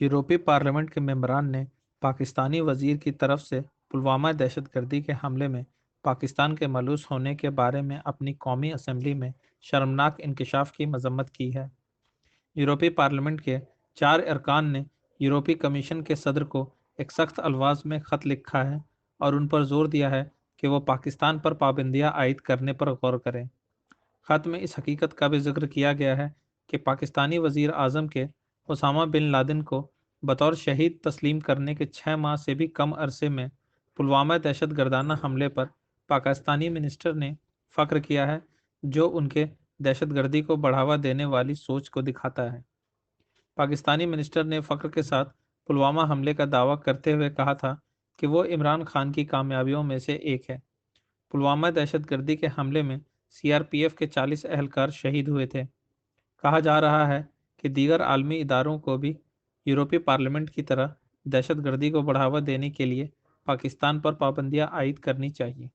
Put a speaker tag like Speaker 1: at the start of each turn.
Speaker 1: यूरोपीय पार्लियामेंट के मेंबरान ने पाकिस्तानी वज़ीर की तरफ़ से पुलवामा दहशतगर्दी के हमले में पाकिस्तान के मलूस होने के बारे में अपनी कौमी असम्बली में शर्मनाक इंकशाफ की मजम्मत की है। यूरोपीय पार्लियामेंट के चार अरकान ने यूरोपीय कमीशन के सदर को एक सख्त अल्फाज में ख़त लिखा है और उन पर ज़ोर दिया है कि वो पाकिस्तान पर पाबंदियाँ आयद करने पर गौर करें। ख़त में इस हकीकत का भी ज़िक्र किया गया है कि पाकिस्तानी वज़ीर अजम के उसामा बिन लादेन को बतौर शहीद तस्लीम करने के छः माह से भी कम अरसे में पुलवामा दहशत गर्दाना हमले पर पाकिस्तानी मिनिस्टर ने फ़ख्र किया है, जो उनके दहशत गर्दी को बढ़ावा देने वाली सोच को दिखाता है। पाकिस्तानी मिनिस्टर ने फ़ख्र के साथ पुलवामा हमले का दावा करते हुए कहा था कि वो इमरान खान की कामयाबियों में से एक है। पुलवामा दहशत गर्दी के हमले में सीआरपीएफ के 40 अहलकार शहीद हुए थे। कहा जा रहा है कि दीगर आलमी इदारों को भी यूरोपीय पार्लियामेंट की तरह दहशत गर्दी को बढ़ावा देने के लिए पाकिस्तान पर पाबंदियाँ आयद करनी चाहिए।